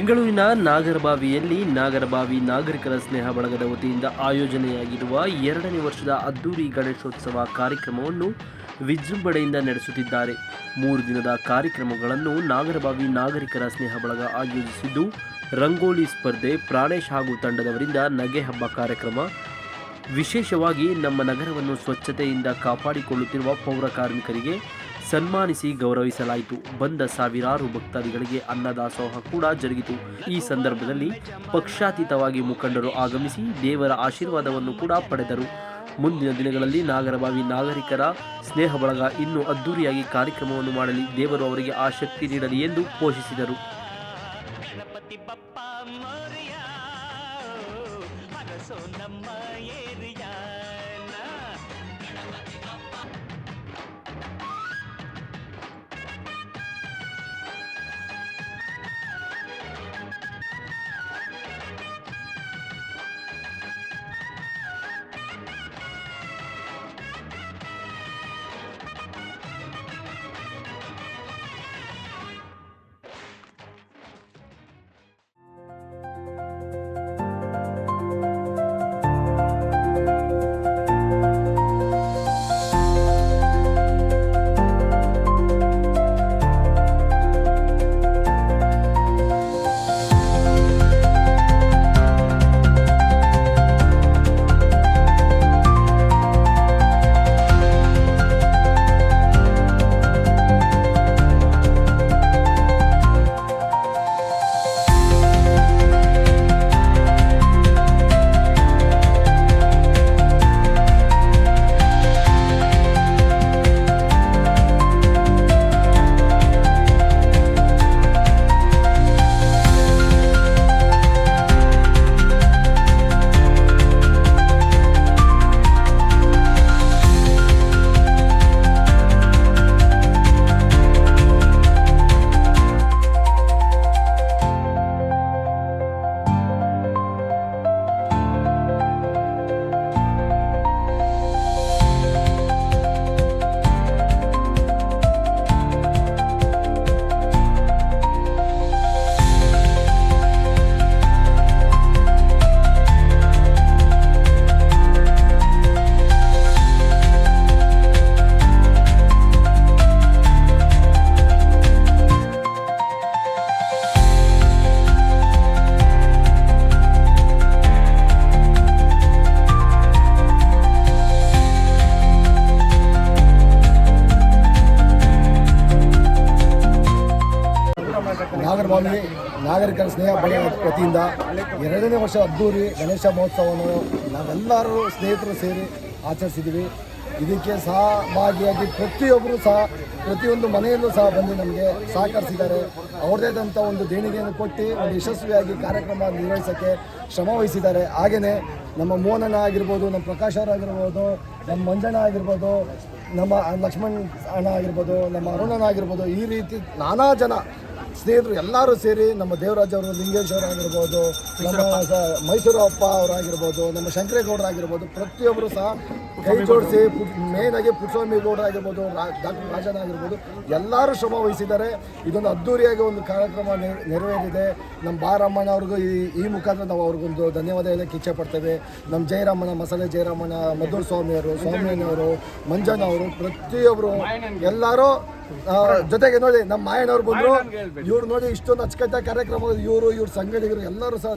ಬೆಂಗಳೂರಿನ ನಾಗರಬಾವಿಯಲ್ಲಿ ನಾಗರಬಾವಿ ನಾಗರಿಕರ ಸ್ನೇಹ ಬಳಗದ ವತಿಯಿಂದ ಆಯೋಜನೆಯಾಗಿರುವ ಎರಡನೇ ವರ್ಷದ ಅದ್ದೂರಿ ಗಣೇಶೋತ್ಸವ ಕಾರ್ಯಕ್ರಮವನ್ನು ವಿಜೃಂಭಣೆಯಿಂದ ನಡೆಸುತ್ತಿದ್ದಾರೆ. ಮೂರು ದಿನದ ಕಾರ್ಯಕ್ರಮಗಳನ್ನು ನಾಗರಬಾವಿ ನಾಗರಿಕರ ಸ್ನೇಹ ಬಳಗ ಆಯೋಜಿಸಿದ್ದು, ರಂಗೋಲಿ ಸ್ಪರ್ಧೆ, ಪ್ರಾಣೇಶ್ ಹಾಗೂ ತಂಡದವರಿಂದ ನಗೆ ಹಬ್ಬ ಕಾರ್ಯಕ್ರಮ, ವಿಶೇಷವಾಗಿ ನಮ್ಮ ನಗರವನ್ನು ಸ್ವಚ್ಛತೆಯಿಂದ ಕಾಪಾಡಿಕೊಳ್ಳುತ್ತಿರುವ ಪೌರ ಕಾರ್ಮಿಕರಿಗೆ ಸನ್ಮಾನಿಸಿ ಗೌರವಿಸಲಾಯಿತು. ಬಂದ ಸಾವಿರಾರು ಭಕ್ತಾದಿಗಳಿಗೆ ಅನ್ನದಾಸೋಹ ಕೂಡ ಜರುಗಿತು. ಈ ಸಂದರ್ಭದಲ್ಲಿ ಪಕ್ಷಾತೀತವಾಗಿ ಮುಖಂಡರು ಆಗಮಿಸಿ ದೇವರ ಆಶೀರ್ವಾದವನ್ನು ಕೂಡ ಪಡೆದರು. ಮುಂದಿನ ದಿನಗಳಲ್ಲಿ ನಾಗರಬಾವಿ ನಾಗರಿಕರ ಸ್ನೇಹ ಬಳಗ ಇನ್ನೂ ಅದ್ದೂರಿಯಾಗಿ ಕಾರ್ಯಕ್ರಮವನ್ನು ಮಾಡಲಿ. ದೇವರು ಅವರಿಗೆ ಆಸಕ್ತಿ ನೀಡಲಿ ಎಂದು ಘೋಷಿಸಿದರು. ನಮ್ಮ ನಾಗರಭಾವಿ ನಾಗರಿಕರ ಸ್ನೇಹ ಬಳಿ ವತಿಯಿಂದ ಎರಡನೇ ವರ್ಷ ಅದ್ದೂರಿ ಗಣೇಶ ಮಹೋತ್ಸವವನ್ನು ನಾವೆಲ್ಲರೂ ಸ್ನೇಹಿತರು ಸೇರಿ ಆಚರಿಸಿದ್ವಿ ಇದಕ್ಕೆ ಸಹಭಾಗಿಯಾಗಿ ಪ್ರತಿಯೊಬ್ಬರು ಸಹ, ಪ್ರತಿಯೊಂದು ಮನೆಯಲ್ಲೂ ಸಹ ಬಂದು ನಮಗೆ ಸಹಕರಿಸಿದ್ದಾರೆ. ಅವ್ರದ್ದೇ ಆದಂಥ ಒಂದು ದೇಣಿಗೆಯನ್ನು ಕೊಟ್ಟು ಒಂದು ಯಶಸ್ವಿಯಾಗಿ ಕಾರ್ಯಕ್ರಮ ನಿರ್ವಹಿಸೋಕ್ಕೆ ಶ್ರಮ ವಹಿಸಿದ್ದಾರೆ. ಹಾಗೆಯೇ ನಮ್ಮ ಮೋಹನಣ್ಣ ಆಗಿರ್ಬೋದು, ನಮ್ಮ ಪ್ರಕಾಶ್ ಅವರಾಗಿರ್ಬೋದು ನಮ್ಮ ಮಂಜಣ್ಣ ಆಗಿರ್ಬೋದು, ನಮ್ಮ ಲಕ್ಷ್ಮಣ್ ಅಣ್ಣ ಆಗಿರ್ಬೋದು, ನಮ್ಮ ಅರುಣಣ್ಣ ಆಗಿರ್ಬೋದು, ಈ ರೀತಿ ನಾನಾ ಜನ ಸ್ನೇಹಿತರು ಎಲ್ಲರೂ ಸೇರಿ ನಮ್ಮ ದೇವರಾಜ್ ಅವರು ಲಿಂಗೇಶ್ ಅವರಾಗಿರ್ಬೋದು ನಮ್ಮ ಸ- ಮೈಸೂರು ಅಪ್ಪ ಅವರಾಗಿರ್ಬೋದು ನಮ್ಮ ಶಂಕರೇಗೌಡರಾಗಿರ್ಬೋದು ಪ್ರತಿಯೊಬ್ಬರು ಸಹ ಕೈ ಜೋಡಿಸಿ ಮೇನ್ ಆಗಿ ಪುಟ್ಟಸ್ವಾಮಿ ಗೌಡರು ಆಗಿರ್ಬೋದು ಡಾಕ್ಟರ್ ರಾಜನ್ ಆಗಿರ್ಬೋದು ಎಲ್ಲರೂ ಶ್ರಮ ವಹಿಸಿದ್ದಾರೆ. ಇದೊಂದು ಅದ್ದೂರಿಯಾಗಿ ಒಂದು ಕಾರ್ಯಕ್ರಮ ನೆರ- ನೆರವೇರಿದೆ. ನಮ್ಮ ಬಾರಮ್ಮಣ್ಣ ಅವ್ರಿಗೂ ಈ ಈ ಮುಖಾಂತರ ನಾವು ಅವ್ರಿಗೊಂದು ಧನ್ಯವಾದ ಹೇಳಕ್ಕೆ ಇಚ್ಛೆ ಪಡ್ತೇವೆ. ನಮ್ಮ ಜಯರಾಮಣ್ಣ ಮಸಾಲೆ ಜಯರಾಮಣ್ಣ ಮಧುರ್ ಸ್ವಾಮಿಯವರು ಸ್ವಾಮಿಯವರು ಮಂಜಣ್ಣ ಅವರು ಪ್ರತಿಯೊಬ್ಬರು ಎಲ್ಲರೂ ಜೊತೆಗೆ ನೋಡಿ ನಮ್ಮ ಮಾಯಣ್ಣವ್ರು ಬಂದ್ರು. ಇವ್ರು ನೋಡಿ ಇಷ್ಟೊಂದು ಅಚ್ಚುಕಟ್ಟಾಗಿ ಕಾರ್ಯಕ್ರಮ ಇವರು, ಇವ್ರ ಸಂಘಟಕರು ಎಲ್ಲರೂ ಸಹ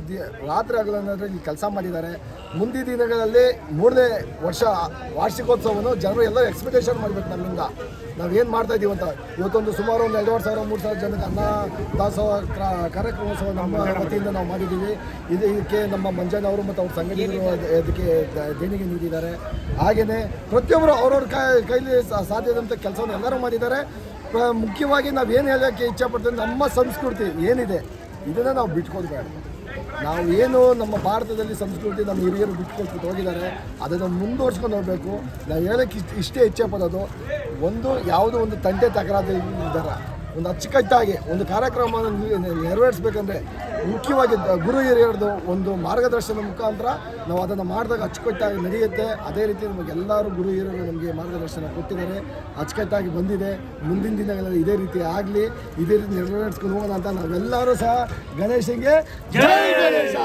ರಾತ್ರಿ ಆಗಲಂದ್ರೆ ಇಲ್ಲಿ ಕೆಲಸ ಮಾಡಿದ್ದಾರೆ. ಮುಂದಿನ ದಿನಗಳಲ್ಲಿ ಮೂರನೇ ವರ್ಷ ವಾರ್ಷಿಕೋತ್ಸವವನ್ನು ಜನರು ಎಲ್ಲ ಎಕ್ಸ್ಪೆಕ್ಟೇಷನ್ ಮಾಡಬೇಕು ನಮ್ಮಿಂದ. ನಾವೇನು ಮಾಡ್ತಾ ಇದ್ದೀವಿ ಅಂತ. ಇವತ್ತೊಂದು ಸುಮಾರು ಒಂದು ಎರಡೂವರೆ ಸಾವಿರ, ಮೂರು ಸಾವಿರ ಜನಕ್ಕೆ ಅನ್ನ, ದಾಸೋಹ ಕ್ರ- ಕಾರ್ಯಕ್ರಮೋತ್ಸವ ನಮ್ಮ ವತಿಯಿಂದ ನಾವು ಮಾಡಿದ್ದೀವಿ. ಇದು ಇದಕ್ಕೆ ನಮ್ಮ ಮಂಜನ್ ಅವರು ಮತ್ತು ಅವ್ರ ಸಂಘಟಕರು ಇದಕ್ಕೆ ದೇಣಿಗೆ ನೀಡಿದ್ದಾರೆ. ಹಾಗೆಯೇ ಪ್ರತಿಯೊಬ್ಬರು ಅವ್ರವ್ರ ಕೈಲಿ ಸಾಧ್ಯದಂಥ ಕೆಲಸವನ್ನು ಎಲ್ಲರೂ ಮಾಡಿದ್ದಾರೆ. ಮುಖ್ಯವಾಗಿ ನಾವು ಏನು ಹೇಳೋಕ್ಕೆ ಇಚ್ಛೆ ಪಡ್ತೀವಿ ನಮ್ಮ ಸಂಸ್ಕೃತಿ ಏನಿದೆ, ಇದನ್ನು ನಾವು ಬಿಟ್ಕೊಳ್ಬೇಡ ನಾವು ಏನು ನಮ್ಮ ಭಾರತದಲ್ಲಿ ಸಂಸ್ಕೃತಿ ನಮ್ಮ ಹಿರಿಯರು ಬಿಟ್ಕೊಟ್ಬಿಟ್ಟು ಹೋಗಿದ್ದಾರೆ, ಅದನ್ನು ಮುಂದುವರ್ಸ್ಕೊಂಡು ಹೋಗಬೇಕು. ನಾವು ಹೇಳೋಕ್ಕೆ ಇಷ್ಟು ಇಷ್ಟೇ ಇಚ್ಛೆ ಪಡೋದು ಒಂದು ಯಾವುದೋ ಒಂದು ತಂಟೆ ತಕರಾದ ಒಂದು ಅಚ್ಚುಕಟ್ಟಾಗಿ, ಒಂದು ಕಾರ್ಯಕ್ರಮವನ್ನು ನೆರವೇರಿಸಬೇಕಂದ್ರೆ ಮುಖ್ಯವಾಗಿ ಗುರು ಹಿರಿಯರದು ಒಂದು ಮಾರ್ಗದರ್ಶನದ ಮುಖಾಂತರ ನಾವು ಅದನ್ನು ಮಾಡಿದಾಗ ಅಚ್ಚುಕಟ್ಟಾಗಿ ನಡೆಯುತ್ತೆ. ಅದೇ ರೀತಿ ನಮಗೆಲ್ಲರೂ ಗುರು ಹಿರಿಯರು ನಮಗೆ ಮಾರ್ಗದರ್ಶನ ಕೊಟ್ಟಿದ್ದಾರೆ. ಅಚ್ಚುಕಟ್ಟಾಗಿ ಬಂದಿದೆ. ಮುಂದಿನ ದಿನಗಳಲ್ಲಿ ಇದೇ ರೀತಿ ಆಗಲಿ, ಇದೇ ರೀತಿ ನೆರವೇರಿಸ್ಕೊಂಡು ಹೋಗೋಣ ಅಂತ ನಾವೆಲ್ಲರೂ ಸಹ ಗಣೇಶನಿಗೆ ಜೈ ಗಣೇಶ!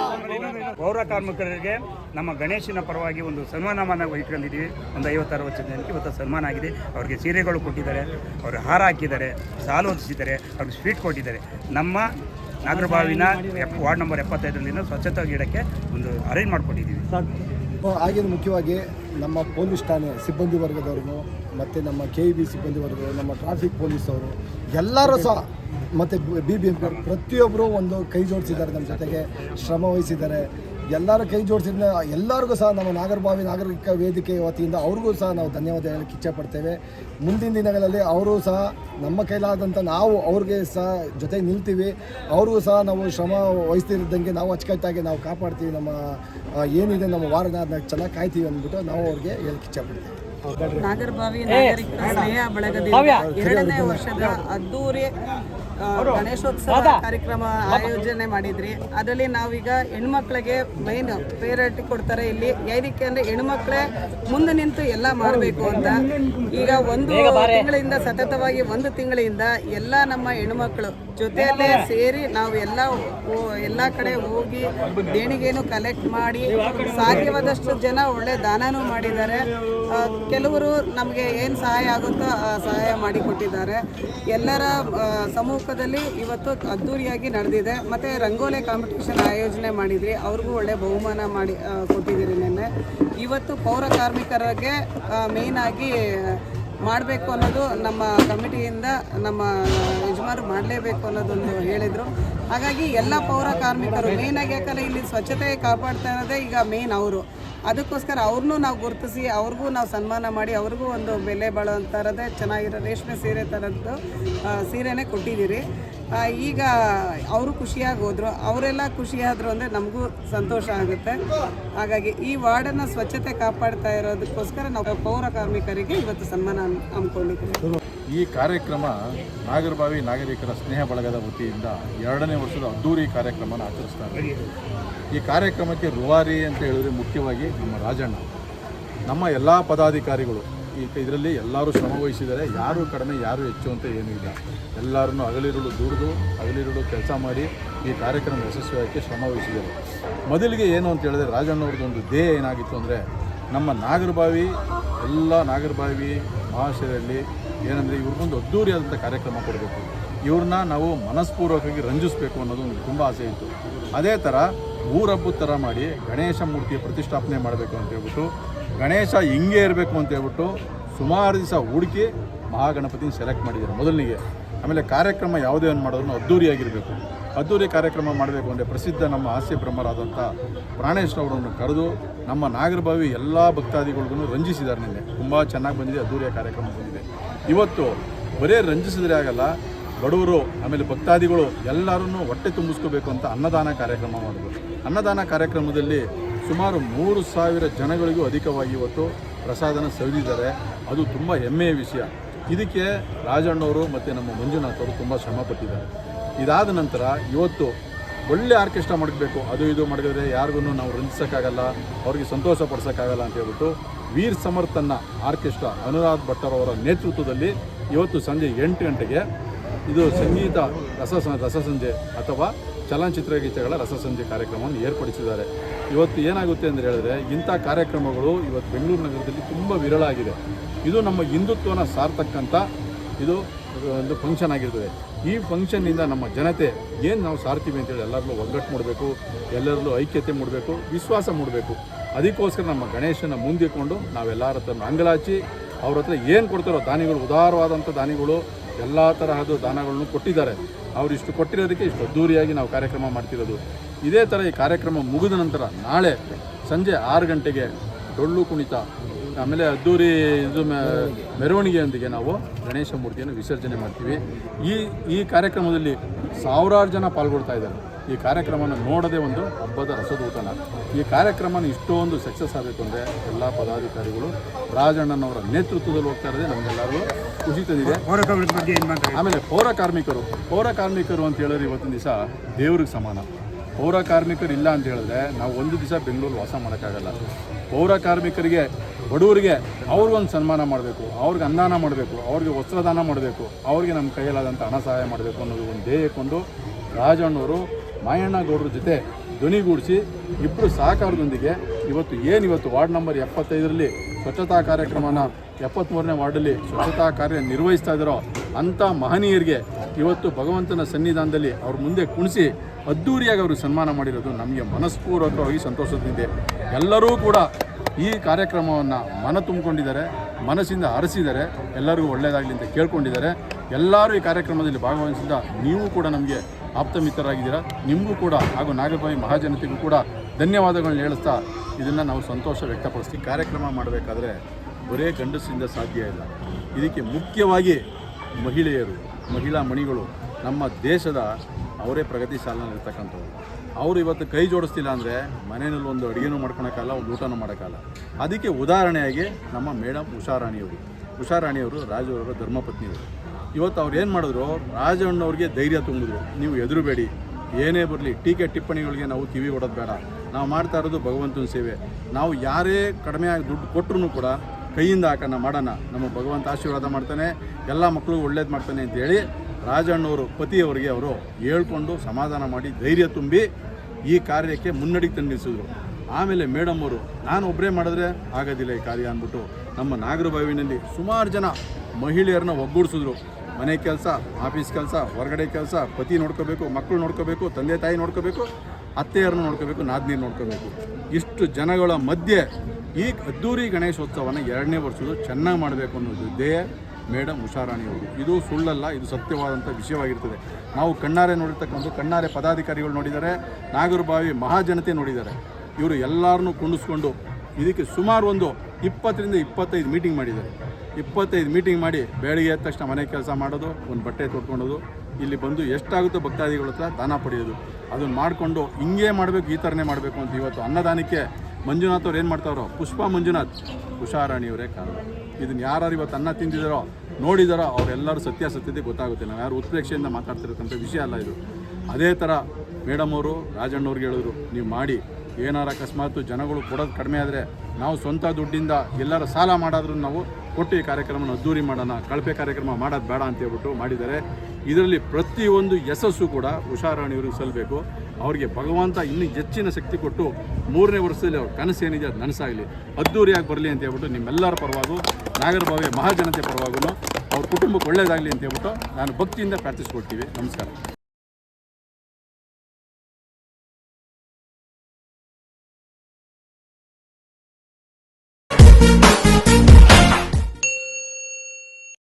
ಪೌರ ಕಾರ್ಮಿಕರಿಗೆ ನಮ್ಮ ಗಣೇಶನ ಪರವಾಗಿ ಒಂದು ಸನ್ಮಾನವನ್ನು ಇಟ್ಕೊಂಡಿದ್ದೀವಿ ಒಂದು ಐವತ್ತಾರು ಜನಕ್ಕೆ ಇವತ್ತು ಸನ್ಮಾನ ಆಗಿದೆ. ಅವರಿಗೆ ಸೀರೆಗಳು ಕೊಟ್ಟಿದ್ದಾರೆ, ಅವರು ಹಾರ ಹಾಕಿದ್ದಾರೆ, ಸಾಲು ಅವ್ರಿಗೆ ಸ್ವೀಟ್ ಕೊಟ್ಟಿದ್ದಾರೆ. ನಮ್ಮ ನಾಗರಬಾವಿನ ಎಪ್, ವಾರ್ಡ್ ನಂಬರ್ ಎಪ್ಪತ್ತೈದರಲ್ಲಿನ ಸ್ವಚ್ಛತಾ ಗಿಡಕ್ಕೆ ಒಂದು ಅರೇಂಜ್ ಮಾಡಿಕೊಟ್ಟಿದ್ದೀವಿ ಹಾಗೆ ಮುಖ್ಯವಾಗಿ ನಮ್ಮ ಪೊಲೀಸ್ ಠಾಣೆ ಸಿಬ್ಬಂದಿ ವರ್ಗದವ್ರಿಗೂ ಮತ್ತು ನಮ್ಮ ಕೆ ಇ ಬಿ ಸಿಬ್ಬಂದಿ ವರ್ಗದವರು, ನಮ್ಮ ಟ್ರಾಫಿಕ್ ಪೊಲೀಸವರು ಎಲ್ಲರೂ ಸಹ, ಮತ್ತು ಬಿ ಬಿ ಎಂ ಪ್ರತಿಯೊಬ್ಬರು ಒಂದು ಕೈ ಜೋಡಿಸಿದ್ದಾರೆ ನಮ್ಮ ಜೊತೆಗೆ, ಶ್ರಮ ವಹಿಸಿದ್ದಾರೆ. ಎಲ್ಲರೂ ಕೈ ಜೋಡಿಸಿದ ಎಲ್ಲರಿಗೂ ಸಹ ನಮ್ಮ ನಾಗರಭಾವಿ ನಾಗರಿಕ ವೇದಿಕೆ ವತಿಯಿಂದ ಅವ್ರಿಗೂ ಸಹ ನಾವು ಧನ್ಯವಾದ ಹೇಳಕ್ಕೆ ಇಚ್ಛೆಪಡ್ತೇವೆ ಮುಂದಿನ ದಿನಗಳಲ್ಲಿ ಅವರು ಸಹ ನಮ್ಮ ಕೈಲಾದಂಥ ನಾವು ಅವ್ರಿಗೆ ಸಹ ಜೊತೆಗೆ ನಿಲ್ತೀವಿ. ಅವ್ರಿಗೂ ಸಹ ನಾವು ಶ್ರಮ ವಹಿಸ್ತಿರಿದ್ದಂಗೆ ನಾವು ಅಚ್ಚುಕಟ್ಟಾಗಿ ನಾವು ಕಾಪಾಡ್ತೀವಿ. ನಮ್ಮ ಏನಿದೆ ನಮ್ಮ ವಾರನ ಅದನ್ನ ಚೆನ್ನಾಗಿ ಕಾಯ್ತೀವಿ ಅಂದ್ಬಿಟ್ಟು ನಾವು ಅವ್ರಿಗೆ ಹೇಳಕ್ಕೆ ಇಚ್ಛೆಪಡ್ತೀವಿ ನಾಗರಭಾವಿ ನಾಗರಿಕ ಸ್ನೇಹ ಬಳಗದಿಂದ ಎರಡನೇ ವರ್ಷದ ಅದ್ದೂರಿ ಗಣೇಶೋತ್ಸವ ಕಾರ್ಯಕ್ರಮ ಆಯೋಜನೆ ಮಾಡಿದ್ರಿ. ಅದರಲ್ಲಿ ನಾವೀಗ ಹೆಣ್ಮಕ್ಳಿಗೆ ಮೈನ್ ಪ್ರೇರಿಟಿ ಕೊಡ್ತಾರೆ ಇಲ್ಲಿ. ಏನಕ್ಕೆ ಅಂದ್ರೆ ಹೆಣ್ಮಕ್ಳೇ ಮುಂದೆ ನಿಂತು ಎಲ್ಲ ಮಾಡಬೇಕು ಅಂತ. ಈಗ ಒಂದು ತಿಂಗಳಿಂದ ಸತತವಾಗಿ ಒಂದು ತಿಂಗಳಿಂದ ಎಲ್ಲ ನಮ್ಮ ಹೆಣ್ಮಕ್ಳು ಜೊತೆಯಲ್ಲೇ ಸೇರಿ ನಾವು ಎಲ್ಲ ಎಲ್ಲ ಕಡೆ ಹೋಗಿ ದೇಣಿಗೆನು ಕಲೆಕ್ಟ್ ಮಾಡಿ ಸಾಧ್ಯವಾದಷ್ಟು ಜನ ಒಳ್ಳೆ ದಾನನೂ ಮಾಡಿದ್ದಾರೆ. ಕೆಲವರು ನಮಗೆ ಏನು ಸಹಾಯ ಆಗುತ್ತೋ ಆ ಸಹಾಯ ಮಾಡಿಕೊಟ್ಟಿದ್ದಾರೆ. ಎಲ್ಲರ ಸಮ್ಮುಖದಲ್ಲಿ ಇವತ್ತು ಅದ್ದೂರಿಯಾಗಿ ನಡೆದಿದೆ. ಮತ್ತು ರಂಗೋಲಿ ಕಾಂಪಿಟೇಷನ್ ಆಯೋಜನೆ ಮಾಡಿದ್ರಿ. ಅವ್ರಿಗೂ ಒಳ್ಳೆ ಬಹುಮಾನ ಮಾಡಿ ಕೊಟ್ಟಿದ್ದೀರಿ ನಿನ್ನೆ. ಇವತ್ತು ಪೌರ ಕಾರ್ಮಿಕರಿಗೆ ಮೇಯ್ನಾಗಿ ಮಾಡಬೇಕು ಅನ್ನೋದು ನಮ್ಮ ಕಮಿಟಿಯಿಂದ ನಮ್ಮ ಯಜಮಾನರು ಮಾಡಲೇಬೇಕು ಅನ್ನೋದೊಂದು ಹೇಳಿದರು. ಹಾಗಾಗಿ ಎಲ್ಲ ಪೌರ ಕಾರ್ಮಿಕರು ಮೇಯ್ನಾಗಿ ಯಾಕಂದರೆ ಇಲ್ಲಿ ಸ್ವಚ್ಛತೆ ಕಾಪಾಡ್ತಾ ಇರೋದೇ ಈಗ ಮೇನ್ ಅವರು. ಅದಕ್ಕೋಸ್ಕರ ಅವ್ರನ್ನೂ ನಾವು ಗುರುತಿಸಿ ಅವ್ರಿಗೂ ನಾವು ಸನ್ಮಾನ ಮಾಡಿ ಅವ್ರಿಗೂ ಒಂದು ಬೆಲೆ ಬಾಳೋ ಥರದೇ ಚೆನ್ನಾಗಿರೋ ರೇಷ್ಮೆ ಸೀರೆ ಥರದ್ದು ಸೀರೆನೇ ಕೊಟ್ಟಿದ್ದೀರಿ. ಈಗ ಅವರು ಖುಷಿಯಾಗಿ ಹೋದರು. ಅವರೆಲ್ಲ ಖುಷಿಯಾದರು ಅಂದರೆ ನಮಗೂ ಸಂತೋಷ ಆಗುತ್ತೆ. ಹಾಗಾಗಿ ಈ ವಾರ್ಡನ್ನು ಸ್ವಚ್ಛತೆ ಕಾಪಾಡ್ತಾ ಇರೋದಕ್ಕೋಸ್ಕರ ನಾವು ಪೌರ ಕಾರ್ಮಿಕರಿಗೆ ಇವತ್ತು ಸನ್ಮಾನ ಹಮ್- ಹಮ್ಮಿಕೊಂಡಿದ್ದೀವಿ. ಈ ಕಾರ್ಯಕ್ರಮ ನಾಗರಬಾವಿ ನಾಗರಿಕರ ಸ್ನೇಹ ಬಳಗದ ವತಿಯಿಂದ ಎರಡನೇ ವರ್ಷದ ಅದ್ದೂರಿ ಕಾರ್ಯಕ್ರಮನ ಆಚರಿಸ್ತಾರೆ. ಈ ಕಾರ್ಯಕ್ರಮಕ್ಕೆ ರುವಾರಿ ಅಂತ ಹೇಳಿದ್ರೆ ಮುಖ್ಯವಾಗಿ ನಮ್ಮ ರಾಜಣ್ಣ. ನಮ್ಮ ಎಲ್ಲ ಪದಾಧಿಕಾರಿಗಳು ಈ ಇದರಲ್ಲಿ ಎಲ್ಲರೂ ಶ್ರಮ ವಹಿಸಿದ್ದಾರೆ. ಯಾರು ಕಡಿಮೆ, ಯಾರು ಹೆಚ್ಚು ಅಂತ ಏನೂ ಇಲ್ಲ. ಎಲ್ಲರನ್ನೂ ಹಗಲಿರುಳು ದುಡಿದು ಹಗಲಿರುಳು ಕೆಲಸ ಮಾಡಿ ಈ ಕಾರ್ಯಕ್ರಮ ಯಶಸ್ವಿಯಾಗಿ ಶ್ರಮ ವಹಿಸಿದ್ದಾರೆ. ಮೊದಲಿಗೆ ಏನು ಅಂತ ಹೇಳಿದ್ರೆ ರಾಜಣ್ಣವ್ರದ್ದು ಒಂದು ಧ್ಯೇಯ ಏನಾಗಿತ್ತು ಅಂದರೆ ನಮ್ಮ ನಾಗರಬಾವಿ, ಎಲ್ಲ ನಾಗರಬಾವಿ ಮಹಾಶಯರಲ್ಲಿ ಏನಂದರೆ ಇವ್ರಿಗೊಂದು ಅದ್ದೂರಿಯಾದಂಥ ಕಾರ್ಯಕ್ರಮ ಕೊಡಬೇಕು. ಇವ್ರನ್ನ ನಾವು ಮನಸ್ಪೂರ್ವಕವಾಗಿ ರಂಜಿಸಬೇಕು ಅನ್ನೋದು ಒಂದು ತುಂಬ ಆಸೆ ಇತ್ತು. ಅದೇ ಥರ ಊರಬ್ಬು ಥರ ಮಾಡಿ ಗಣೇಶ ಮೂರ್ತಿಯ ಪ್ರತಿಷ್ಠಾಪನೆ ಮಾಡಬೇಕು ಅಂತ ಹೇಳ್ಬಿಟ್ಟು ಗಣೇಶ ಹಿಂಗೆ ಇರಬೇಕು ಅಂತ ಹೇಳ್ಬಿಟ್ಟು ಸುಮಾರು ದಿವಸ ಹುಡುಕಿ ಮಹಾಗಣಪತಿನ ಸೆಲೆಕ್ಟ್ ಮಾಡಿದ್ದಾರೆ ಮೊದಲಿಗೆ. ಆಮೇಲೆ ಕಾರ್ಯಕ್ರಮ ಯಾವುದೇ ಒಂದು ಮಾಡೋದನ್ನು ಅದ್ದೂರಿಯಾಗಿರಬೇಕು ಅದ್ದೂರಿ ಕಾರ್ಯಕ್ರಮ ಮಾಡಬೇಕು ಅಂದರೆ ಪ್ರಸಿದ್ಧ ನಮ್ಮ ಹಾಸ್ಯ ಬ್ರಹ್ಮರಾದಂಥ ಪ್ರಾಣೇಶ್ವರವರನ್ನು ಕರೆದು ನಮ್ಮ ನಾಗರಭಾವಿ ಎಲ್ಲ ಭಕ್ತಾದಿಗಳಿಗೂ ರಂಜಿಸಿದ್ದಾರೆ ನಿನ್ನೆ. ತುಂಬ ಚೆನ್ನಾಗಿ ಬಂದಿದೆ, ಅದ್ದೂರಿಯ ಕಾರ್ಯಕ್ರಮ ಬಂದಿದೆ. ಇವತ್ತು ಬರೇ ರಂಜಿಸಿದ್ರೆ ಆಗಲ್ಲ, ಬಡವರು, ಆಮೇಲೆ ಭಕ್ತಾದಿಗಳು ಎಲ್ಲರನ್ನೂ ಹೊಟ್ಟೆ ತುಂಬಿಸ್ಕೋಬೇಕು ಅಂತ ಅನ್ನದಾನ ಕಾರ್ಯಕ್ರಮ ಮಾಡಿದ್ರು ಅನ್ನದಾನ ಕಾರ್ಯಕ್ರಮದಲ್ಲಿ ಸುಮಾರು ಮೂರು ಸಾವಿರ ಜನಗಳಿಗೂ ಅಧಿಕವಾಗಿ ಇವತ್ತು ಪ್ರಸಾದನ ಸವಿದಿದ್ದಾರೆ. ಅದು ತುಂಬ ಹೆಮ್ಮೆಯ ವಿಷಯ. ಇದಕ್ಕೆ ರಾಜಣ್ಣವರು ಮತ್ತು ನಮ್ಮ ಮಂಜುನಾಥ್ ಅವರು ತುಂಬ ಶ್ರಮಪಟ್ಟಿದ್ದಾರೆ. ಇದಾದ ನಂತರ ಇವತ್ತು ಒಳ್ಳೆ ಆರ್ಕೆಸ್ಟ್ರಾ ಮಾಡಬೇಕು, ಅದು ಇದು ಮಾಡಿದ್ರೆ ಯಾರಿಗೂ ನಾವು ರಂಜಿಸೋಕ್ಕಾಗಲ್ಲ, ಅವ್ರಿಗೆ ಸಂತೋಷ ಪಡಿಸೋಕ್ಕಾಗಲ್ಲ ಅಂತ ಹೇಳ್ಬಿಟ್ಟು ವೀರ್ ಸಮರ್ಥನ್ನ ಆರ್ಕೆಸ್ಟ್ರಾ ಅನುರಾಧ್ ಭಟ್ಟರವರ ನೇತೃತ್ವದಲ್ಲಿ ಇವತ್ತು ಸಂಜೆ ಎಂಟು ಗಂಟೆಗೆ ಇದು ಸಂಗೀತ ರಸ ರಸ ಸಂಜೆ ಅಥವಾ ಚಲನಚಿತ್ರ ಗೀತೆಗಳ ರಸಸಂಜೆ ಕಾರ್ಯಕ್ರಮವನ್ನು ಏರ್ಪಡಿಸಿದ್ದಾರೆ. ಇವತ್ತು ಏನಾಗುತ್ತೆ ಅಂತ ಹೇಳಿದ್ರೆ, ಇಂಥ ಕಾರ್ಯಕ್ರಮಗಳು ಇವತ್ತು ಬೆಂಗಳೂರು ನಗರದಲ್ಲಿ ತುಂಬ ವಿರಳ ಆಗಿದೆ. ಇದು ನಮ್ಮ ಹಿಂದುತ್ವನ ಸಾರ್ತಕ್ಕಂಥ ಇದು ಒಂದು ಫಂಕ್ಷನ್ ಆಗಿರ್ತದೆ. ಈ ಫಂಕ್ಷನ್ನಿಂದ ನಮ್ಮ ಜನತೆ ಏನು ನಾವು ಸಾರ್ತೀವಿ ಅಂತೇಳಿ ಎಲ್ಲರಲ್ಲೂ ಒಗ್ಗಟ್ಟು ಮಾಡಬೇಕು, ಎಲ್ಲರಲ್ಲೂ ಐಕ್ಯತೆ ಮೂಡಬೇಕು, ವಿಶ್ವಾಸ ಮೂಡಬೇಕು. ಅದಕ್ಕೋಸ್ಕರ ನಮ್ಮ ಗಣೇಶನ ಮುಂದಿಕೊಂಡು ನಾವೆಲ್ಲರ ಹತ್ರ ಅಂಗಲಾಚಿ ಅವ್ರ ಹತ್ರ ಏನು ಕೊಡ್ತಾರೋ ದಾನಿಗಳು, ಉದಾರವಾದಂಥ ದಾನಿಗಳು ಎಲ್ಲ ತರಹದ ದಾನಗಳನ್ನು ಕೊಟ್ಟಿದ್ದಾರೆ. ಅವರು ಇಷ್ಟು ಕೊಟ್ಟಿರೋದಕ್ಕೆ ಇಷ್ಟು ಅದ್ದೂರಿಯಾಗಿ ನಾವು ಕಾರ್ಯಕ್ರಮ ಮಾಡ್ತಿರೋದು. ಇದೇ ಥರ ಈ ಕಾರ್ಯಕ್ರಮ ಮುಗಿದ ನಂತರ ನಾಳೆ ಸಂಜೆ ಆರು ಗಂಟೆಗೆ ಡೊಳ್ಳು ಕುಣಿತ, ಆಮೇಲೆ ಅದ್ದೂರಿ ಇದು ಮೆರವಣಿಗೆಯೊಂದಿಗೆ ನಾವು ಗಣೇಶ ಮೂರ್ತಿಯನ್ನು ವಿಸರ್ಜನೆ ಮಾಡ್ತೀವಿ. ಈ ಈ ಕಾರ್ಯಕ್ರಮದಲ್ಲಿ ಸಾವಿರಾರು ಜನ ಪಾಲ್ಗೊಳ್ತಾ ಇದ್ದಾರೆ. ಈ ಕಾರ್ಯಕ್ರಮನ ನೋಡದೆ ಒಂದು ಹಬ್ಬದ ರಸದೂತನ. ಈ ಕಾರ್ಯಕ್ರಮನ ಇಷ್ಟೊಂದು ಸಕ್ಸಸ್ ಆಗಬೇಕು ಅಂದರೆ ಎಲ್ಲ ಪದಾಧಿಕಾರಿಗಳು ರಾಜಣ್ಣನವರ ನೇತೃತ್ವದಲ್ಲಿ ಹೋಗ್ತಾ ಇರೋದೇ ನಮಗೆಲ್ಲರಿಗೂ ಖುಷಿ ತಂದಿದೆ ಆಮೇಲೆ ಪೌರ ಕಾರ್ಮಿಕರು ಪೌರ ಕಾರ್ಮಿಕರು ಅಂತ ಹೇಳಿದ್ರೆ ಇವತ್ತಿನ ದಿವಸ ದೇವ್ರಿಗೆ ಸಮಾನ. ಪೌರ ಕಾರ್ಮಿಕರು ಇಲ್ಲ ಅಂತ ಹೇಳಿದ್ರೆ ನಾವು ಒಂದು ದಿವಸ ಬೆಂಗಳೂರು ವಾಸ ಮಾಡೋಕ್ಕಾಗಲ್ಲ. ಪೌರ ಕಾರ್ಮಿಕರಿಗೆ ಬಡವರಿಗೆ ಅವ್ರಿಗೊಂದು ಸನ್ಮಾನ ಮಾಡಬೇಕು ಅವ್ರಿಗೆ ಅನ್ನದಾನ ಮಾಡಬೇಕು ಅವ್ರಿಗೆ ವಸ್ತ್ರದಾನ ಮಾಡಬೇಕು ಅವ್ರಿಗೆ ನಮ್ಮ ಕೈಯಲ್ಲಾದಂಥ ಹಣ ಸಹಾಯ ಮಾಡಬೇಕು ಅನ್ನೋದು ಒಂದು ಧ್ಯೇಯಕ್ಕೊಂದು ರಾಜಣ್ಣವರು ಮಾಯಣ್ಣ ಗೌಡ್ರ ಜೊತೆ ಧ್ವನಿಗೂಡಿಸಿ ಇಬ್ಬರು ಸಹಕಾರದೊಂದಿಗೆ ಇವತ್ತು ಏನು ಇವತ್ತು ವಾರ್ಡ್ ನಂಬರ್ ಎಪ್ಪತ್ತೈದರಲ್ಲಿ ಸ್ವಚ್ಛತಾ ಕಾರ್ಯಕ್ರಮನ ಎಪ್ಪತ್ತ್ಮೂರನೇ ವಾರ್ಡಲ್ಲಿ ಸ್ವಚ್ಛತಾ ಕಾರ್ಯ ನಿರ್ವಹಿಸ್ತಾ ಇದ್ದಾರೋ ಅಂಥ ಮಹನೀಯರಿಗೆ ಇವತ್ತು ಭಗವಂತನ ಸನ್ನಿಧಾನದಲ್ಲಿ ಅವ್ರ ಮುಂದೆ ಕುಣಿಸಿ ಅದ್ಧೂರಿಯಾಗಿ ಅವರು ಸನ್ಮಾನ ಮಾಡಿರೋದು ನಮಗೆ ಮನಸ್ಪೂರ್ವಕವಾಗಿ ಸಂತೋಷದಿಂದ ಎಲ್ಲರೂ ಕೂಡ ಈ ಕಾರ್ಯಕ್ರಮವನ್ನು ಮನ ತುಂಬಿಕೊಂಡಿದ್ದಾರೆ, ಮನಸ್ಸಿಂದ ಅರಸಿದ್ದಾರೆ, ಎಲ್ಲರಿಗೂ ಒಳ್ಳೆಯದಾಗಲಿ ಅಂತ ಕೇಳ್ಕೊಂಡಿದ್ದಾರೆ. ಎಲ್ಲರೂ ಈ ಕಾರ್ಯಕ್ರಮದಲ್ಲಿ ಭಾಗವಹಿಸಿದ ನೀವು ಕೂಡ ನಮಗೆ ಆಪ್ತ ಮಿತ್ರರಾಗಿದ್ದೀರಾ ನಿಮಗೂ ಕೂಡ ಹಾಗೂ ನಾಗರಬಾವಿ ಮಹಾಜನತೆಗೂ ಕೂಡ ಧನ್ಯವಾದಗಳನ್ನ ಹೇಳಿಸ್ತಾ ಇದನ್ನು ನಾವು ಸಂತೋಷ ವ್ಯಕ್ತಪಡಿಸ್ತೀವಿ. ಕಾರ್ಯಕ್ರಮ ಮಾಡಬೇಕಾದ್ರೆ ಬರೇ ಗಂಡಸಿಂದ ಸಾಧ್ಯ ಇಲ್ಲ. ಇದಕ್ಕೆ ಮುಖ್ಯವಾಗಿ ಮಹಿಳೆಯರು, ಮಹಿಳಾ ಮಣಿಗಳು ನಮ್ಮ ದೇಶದ ಅವರೇ ಪ್ರಗತಿ ಸಾಲಿನಲ್ಲಿರ್ತಕ್ಕಂಥವ್ರು ಅವರು ಇವತ್ತು ಕೈ ಜೋಡಿಸ್ತಿಲ್ಲ ಅಂದರೆ ಮನೆಯಲ್ಲಿ ಒಂದು ಅಡುಗೆನೂ ಮಾಡ್ಕೊಳಕ್ಕಾಗಲ್ಲ, ಒಂದು ಊಟನೂ ಮಾಡೋಕ್ಕಲ್ಲ ಅದಕ್ಕೆ ಉದಾಹರಣೆಯಾಗಿ ನಮ್ಮ ಮೇಡಮ್ ಉಷಾರಾಣಿಯವರು. ಉಷಾರಾಣಿಯವರು ರಾಜವರ ಧರ್ಮಪತ್ನಿಯವರು. ಇವತ್ತು ಅವ್ರು ಏನು ಮಾಡಿದ್ರು? ರಾಜಣ್ಣವ್ರಿಗೆ ಧೈರ್ಯ ತುಂಬಿದ್ರು. ನೀವು ಎದುರುಬೇಡಿ. ಏನೇ ಬರಲಿ, ಟೀಕೆ ಟಿಪ್ಪಣಿಗಳಿಗೆ ನಾವು ಕಿವಿ ಕೊಡೋದು ಬೇಡ. ನಾವು ಮಾಡ್ತಾ ಇರೋದು ಭಗವಂತನ ಸೇವೆ. ನಾವು ಯಾರೇ ಕಡಿಮೆ ಆಗಿ ದುಡ್ಡು ಕೊಟ್ಟರು ಕೂಡ ಕೈಯಿಂದ ಹಾಕೋಣ ಮಾಡೋಣ. ನಮ್ಮ ಭಗವಂತ ಆಶೀರ್ವಾದ ಮಾಡ್ತಾನೆ, ಎಲ್ಲ ಮಕ್ಕಳು ಒಳ್ಳೇದು ಮಾಡ್ತಾನೆ ಅಂತೇಳಿ ರಾಜಣ್ಣವರು ಪತಿಯವರಿಗೆ ಅವರು ಹೇಳ್ಕೊಂಡು ಸಮಾಧಾನ ಮಾಡಿ ಧೈರ್ಯ ತುಂಬಿ ಈ ಕಾರ್ಯಕ್ಕೆ ಮುನ್ನಡಿಗೆ ತಂದು ಆಮೇಲೆ ಮೇಡಮ್ ಅವರು, ನಾನು ಒಬ್ಬರೇ ಮಾಡಿದ್ರೆ ಆಗೋದಿಲ್ಲ ಈ ಕಾರ್ಯ ಅಂದ್ಬಿಟ್ಟು ನಮ್ಮ ನಾಗರಬಾವಿನಲ್ಲಿ ಸುಮಾರು ಜನ ಮಹಿಳೆಯರನ್ನ ಒಗ್ಗೂಡಿಸಿದ್ರು. ಮನೆ ಕೆಲಸ, ಆಫೀಸ್ ಕೆಲಸ, ಹೊರಗಡೆ ಕೆಲಸ, ಪತಿ ನೋಡ್ಕೋಬೇಕು ಮಕ್ಕಳು ನೋಡ್ಕೋಬೇಕು, ತಂದೆ ತಾಯಿ ನೋಡ್ಕೋಬೇಕು ಅತ್ತೆಯರನ್ನು ನೋಡ್ಕೋಬೇಕು ನಾದಿನೀರು ನೋಡ್ಕೋಬೇಕು. ಇಷ್ಟು ಜನಗಳ ಮಧ್ಯೆ ಈ ಅದ್ದೂರಿ ಗಣೇಶೋತ್ಸವನ ಎರಡನೇ ವರ್ಷದ ಚೆನ್ನಾಗಿ ಮಾಡಬೇಕು ಅನ್ನೋದು ಧ್ಯೇಯ ಮೇಡಮ್ ಉಷಾರಾಣಿಯವರು ಇದು ಸುಳ್ಳಲ್ಲ, ಇದು ಸತ್ಯವಾದಂಥ ವಿಷಯವಾಗಿರ್ತದೆ. ನಾವು ಕಣ್ಣಾರೆ ನೋಡಿರ್ತಕ್ಕಂಥ ಕಣ್ಣಾರೆ ಪದಾಧಿಕಾರಿಗಳು ನೋಡಿದ್ದಾರೆ, ನಾಗರಬಾವಿ ಮಹಾಜನತೆ ನೋಡಿದ್ದಾರೆ. ಇವರು ಎಲ್ಲರನ್ನೂ ಕುಂಡಿಸ್ಕೊಂಡು ಇದಕ್ಕೆ ಸುಮಾರು ಒಂದು ಇಪ್ಪತ್ತರಿಂದ ಇಪ್ಪತ್ತೈದು ಮೀಟಿಂಗ್ ಮಾಡಿದ್ದಾರೆ. ಇಪ್ಪತ್ತೈದು ಮೀಟಿಂಗ್ ಮಾಡಿ ಬೆಳಗ್ಗೆ ಎದ್ದ ತಕ್ಷಣ ಮನೆ ಕೆಲಸ ಮಾಡೋದು, ಒಂದು ಬಟ್ಟೆ ತೊಟ್ಕೊಳೋದು ಇಲ್ಲಿ ಬಂದು ಎಷ್ಟಾಗುತ್ತೋ ಭಕ್ತಾದಿಗಳ ಹತ್ರ ದಾನ ಪಡೆಯೋದು. ಅದನ್ನು ಮಾಡಿಕೊಂಡು ಹಿಂಗೆ ಮಾಡಬೇಕು, ಈ ಥರನೇ ಮಾಡಬೇಕು ಅಂತ ಇವತ್ತು ಅನ್ನದಾನಕ್ಕೆ ಮಂಜುನಾಥ್ ಅವ್ರು ಏನು ಮಾಡ್ತಾರೋ ಪುಷ್ಪ ಮಂಜುನಾಥ್, ಉಷಾರಾಣಿಯವರೇ ಕಾರಣ. ಇದನ್ನು ಯಾರು ಇವತ್ತು ಅನ್ನ ತಿಂದಿದ್ದಾರೋ ನೋಡಿದಾರೋ, ಅವರೆಲ್ಲರೂ ಸತ್ಯಾಸತ್ಯತೆ ಗೊತ್ತಾಗುತ್ತೆ. ನಾವು ಯಾರು ಉತ್ಪ್ರೇಕ್ಷೆಯಿಂದ ಮಾತಾಡ್ತಿರಕ್ಕಂಥ ವಿಷಯ ಅಲ್ಲ ಇದು. ಅದೇ ಥರ ಮೇಡಮ್ ಅವರು, ರಾಜಣ್ಣವ್ರಿಗೆ ಹೇಳಿದ್ರು, ನೀವು ಮಾಡಿ. ಏನಾರು ಅಕಸ್ಮಾತ್ ಜನಗಳು ಕೊಡೋದು ಕಡಿಮೆ ಆದರೆ ನಾವು ಸ್ವಂತ ದುಡ್ಡಿಂದ ಎಲ್ಲರ ಸಾಲ ಮಾಡಾದ್ರೂ ನಾವು ಕೊಟ್ಟು ಈ ಕಾರ್ಯಕ್ರಮನ ಅದ್ದೂರಿ ಮಾಡೋಣ, ಕಳಪೆ ಕಾರ್ಯಕ್ರಮ ಮಾಡೋದು ಬೇಡ ಅಂತ ಹೇಳ್ಬಿಟ್ಟು ಮಾಡಿದ್ದಾರೆ. ಇದರಲ್ಲಿ ಪ್ರತಿಯೊಂದು ಯಶಸ್ಸು ಕೂಡ ಹುಷಾರಾಣಿಯವರಿಗೆ ಸಲ್ಲಬೇಕು ಅವರಿಗೆ ಭಗವಂತ ಇನ್ನೂ ಹೆಚ್ಚಿನ ಶಕ್ತಿ ಕೊಟ್ಟು ಮೂರನೇ ವರ್ಷದಲ್ಲಿ ಅವ್ರ ಕನಸು ಏನಿದೆ ಅದು ನನಸಾಗಲಿ. ಅದ್ದೂರಿಯಾಗಿ ಬರಲಿ ಅಂತ ಹೇಳ್ಬಿಟ್ಟು ನಿಮ್ಮೆಲ್ಲರ ಪರವಾಗೂ ನಾಗರಭಾವಿಯ ಮಹಾಜನತೆ ಪರವಾಗೂ ಅವ್ರ ಕುಟುಂಬಕ್ಕೆ ಒಳ್ಳೆಯದಾಗಲಿ ಅಂತ ಹೇಳ್ಬಿಟ್ಟು ನಾನು ಭಕ್ತಿಯಿಂದ ಪ್ರಾರ್ಥಿಸ್ಕೊಡ್ತೀವಿ ನಮಸ್ಕಾರ.